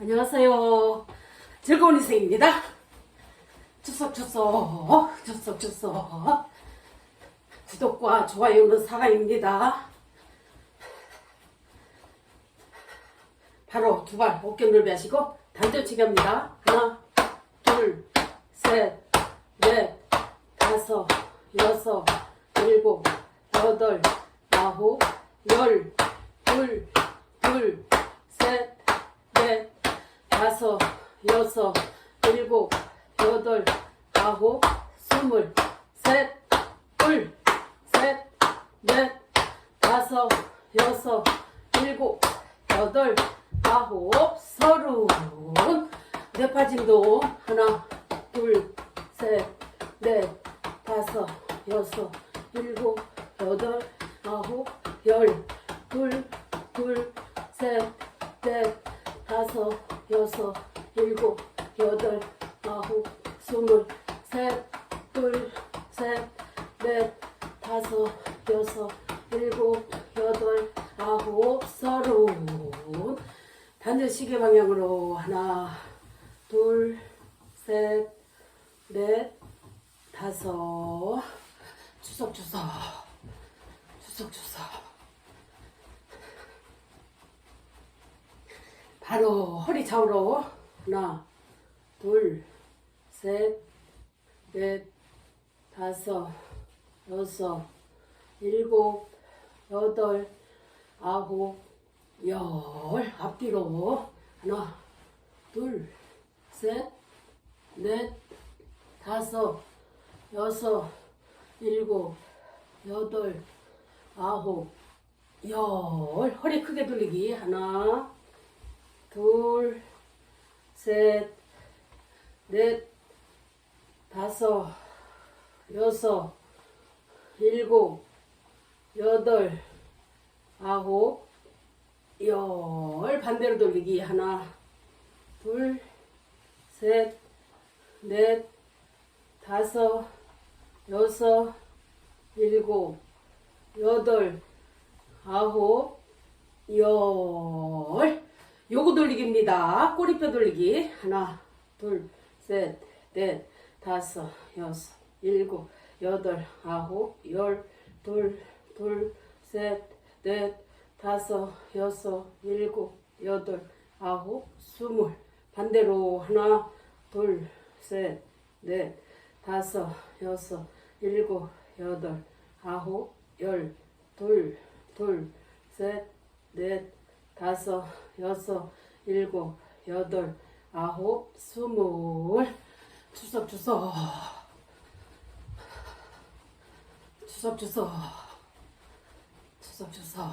안녕하세요. 즐거운 인생입니다. 추석 추석 추석 추석 구독과 좋아요는 사랑입니다. 바로 두 발 어깨 넓이 하시고 단전치기 합니다. 하나 둘 셋 넷 다섯 여섯 일곱 여덟 아홉 열 둘 둘 다섯 여섯 일곱 여덟 아홉 스물 셋 둘 셋 넷 다섯 여섯 일곱 여덟 아홉 서른. 네 빠짐도 하나 둘 셋 넷 다섯 여섯 일곱 여덟 아홉 열 둘 둘 셋 넷 다섯 여섯 일곱 여덟 아홉 스물 셋 둘 셋 넷 다섯 여섯 일곱 여덟 아홉 서른. 반대 시계 방향으로 하나 둘 셋 넷 다섯. 추석 추석. 추석 추석 바로 허리 좌우로. 하나 둘셋넷 다섯 여섯 일곱 여덟 아홉 열. 앞뒤로. 하나 둘셋넷 다섯 여섯 일곱 여덟 아홉 열. 허리 크게 돌리기. 하나 둘 셋 넷 다섯 여섯 일곱 여덟 아홉 열. 반대로 돌리기. 하나 둘 셋 넷 다섯 여섯 일곱 여덟 아홉 열 요거 돌리기입니다. 꼬리뼈 돌리기. 하나 둘 셋 넷 다섯 여섯 일곱 여덟 아홉 열 둘 둘 셋 넷 다섯 여섯 일곱 여덟 아홉 스물. 반대로 하나 둘 셋 넷 다섯 여섯 일곱 여덟 아홉 열 둘 둘 셋 넷 다섯 여섯 일곱 여덟 아홉 스물. 추석 추석. 추석 추석. 추석 추석.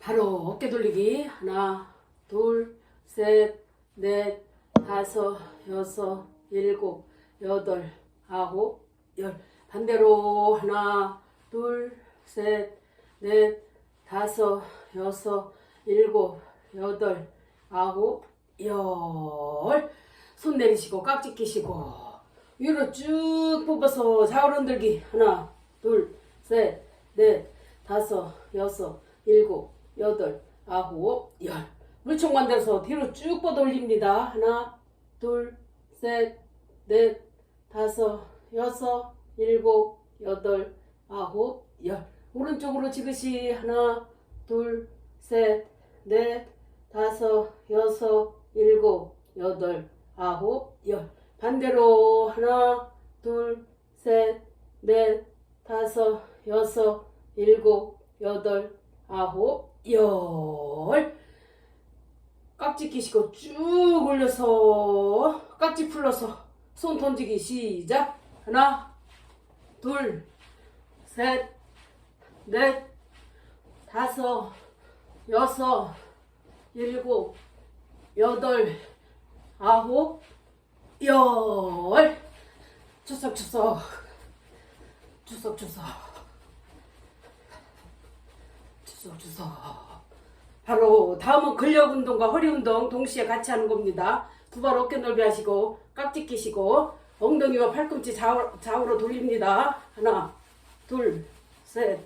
바로 어깨 돌리기. 하나 둘셋넷 다섯 여섯 일곱 여덟 아홉 열. 반대로. 하나 둘셋넷 다섯 여섯 일곱 여덟 아홉 열 손 내리시고 깍지 끼시고 위로 쭉 뽑아서 좌우로 흔들기. 하나 둘 셋 넷 다섯 여섯 일곱 여덟 아홉 열. 물총 만들어서 뒤로 쭉 뻗어 올립니다. 하나 둘 셋 넷 다섯 여섯 일곱 여덟 아홉 열 오른쪽으로 지그시 하나 둘 셋 넷 다섯 여섯 일곱 여덟 아홉 열. 반대로 하나 둘 셋 넷 다섯 여섯 일곱 여덟 아홉 열. 깍지 끼시고 쭉 올려서 깍지 풀러서 손 던지기 시작. 하나 둘 셋 넷 다섯 여섯 일곱 여덟 아홉 열. 추석 추석. 추석 추석. 추석 추석. 바로 다음은 근력 운동과 허리 운동 동시에 같이 하는 겁니다. 두 발 어깨 넓이 하시고 깍지 끼시고 엉덩이와 팔꿈치 좌우, 좌우로 돌립니다. 하나, 둘, 셋,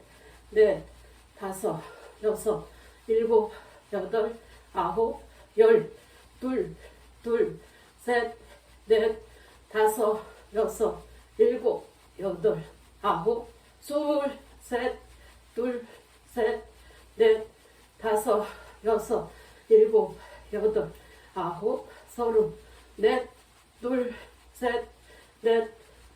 넷, 다섯, 여섯, 일곱, 여덟, 아홉, 열, 둘, 둘, 셋, 넷, 다섯, 여섯, 일곱, 여덟, 아홉, 스물, 셋, 둘, 셋, 넷, 다섯, 여섯, 일곱, 여덟, 아홉, 서른, 넷, 둘, 셋, 넷,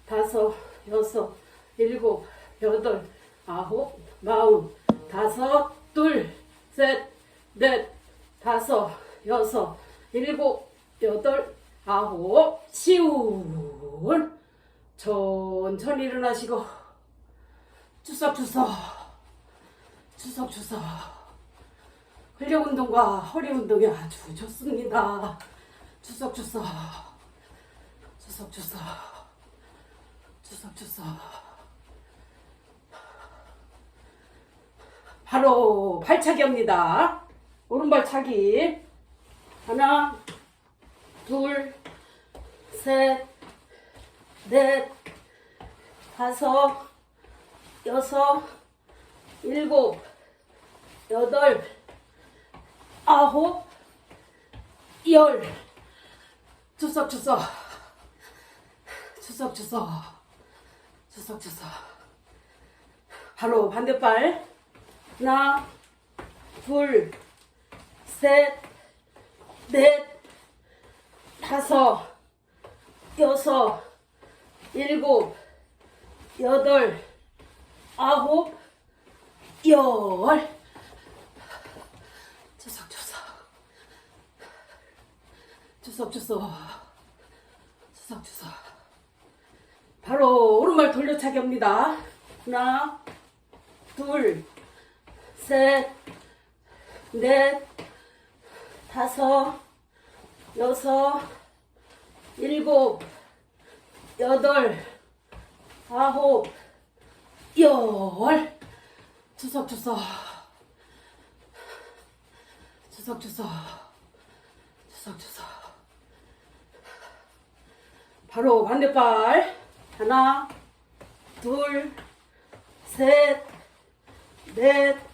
다섯, 여섯, 일곱, 여덟, 아홉, 마흔, 다섯, 둘, 셋, 넷, 다섯, 여섯, 일곱, 여덟, 아홉, 시울. 천천히 일어나시고, 추석추석, 추석추석. 근력 운동과 허리 운동이 아주 좋습니다. 추석추석, 추석추석, 추석추석. 바로 발차기입니다. 오른발 차기. 하나, 둘, 셋, 넷, 다섯, 여섯, 일곱, 여덟, 아홉, 열. 추석추석. 추석추석. 추석추석. 바로 반대발. 하나, 둘, 셋, 넷, 다섯, 여섯, 일곱, 여덟, 아홉, 열. 추석추석. 추석추석. 추석추석. 바로 오른발 돌려차기입니다. 하나, 둘, 셋, 넷, 다섯, 여섯, 일곱, 여덟, 아홉, 열. 추석추석. 추석추석. 추석추석. 바로 반대발. 하나, 둘, 셋, 넷,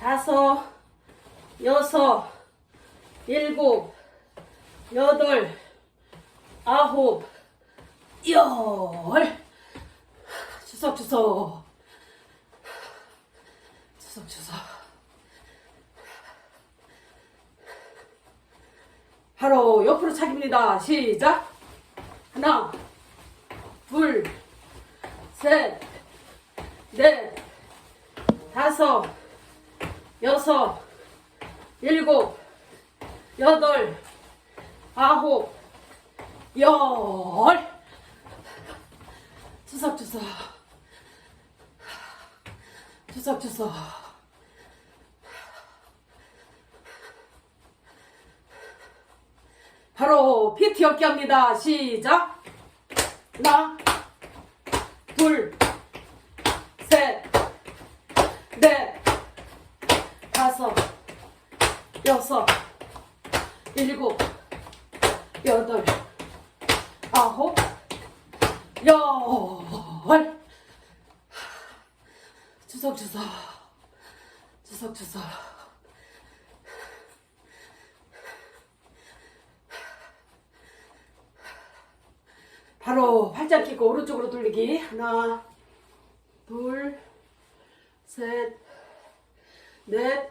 다섯, 여섯, 일곱, 여덟, 아홉, 열. 추석 추석. 추석 추석. 바로 옆으로 차기입니다. 시작. 하나, 둘, 셋, 넷, 다섯, 여섯, 일곱, 여덟, 아홉, 열. 추석추석. 추석추석. 바로 PT 어깨 합니다. 시작. 하나, 둘, 셋, 넷, 다섯, 여섯, 일곱, 여덟, 아홉, 열. 추석추석, 추석추석. 바로 팔짱 끼고 오른쪽으로 돌리기. 하나, 둘, 셋, 넷,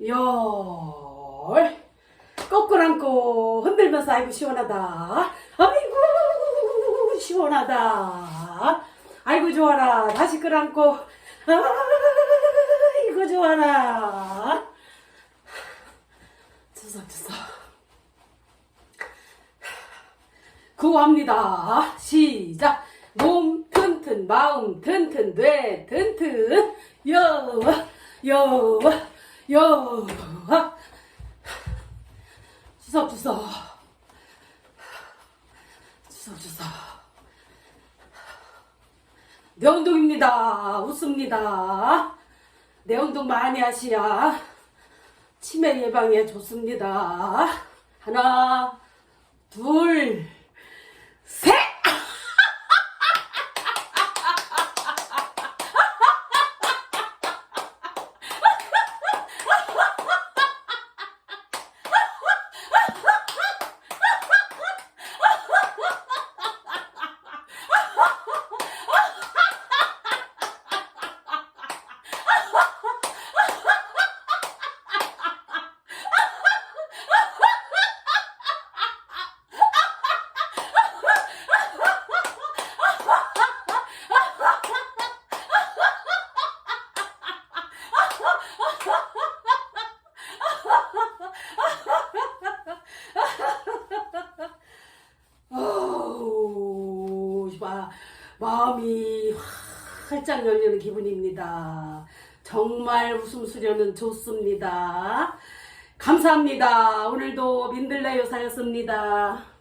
열. 거꾸로 앉고 흔들면서 아이고 시원하다. 아이고 시원하다. 아이고 좋아라. 다시 끌어안고 아이고 좋아라. 주석주석. 구합니다. 시작. 몸 튼튼, 마음 튼튼, 뇌 튼튼, 여, 여, 여, 주석 주석. 주석 주석. 내 운동입니다. 웃습니다. 내 운동 많이 하시야 치매 예방에 좋습니다. 하나, 마음이 활짝 열리는 기분입니다. 정말 웃음수련은 좋습니다. 감사합니다. 오늘도 민들레 요사였습니다.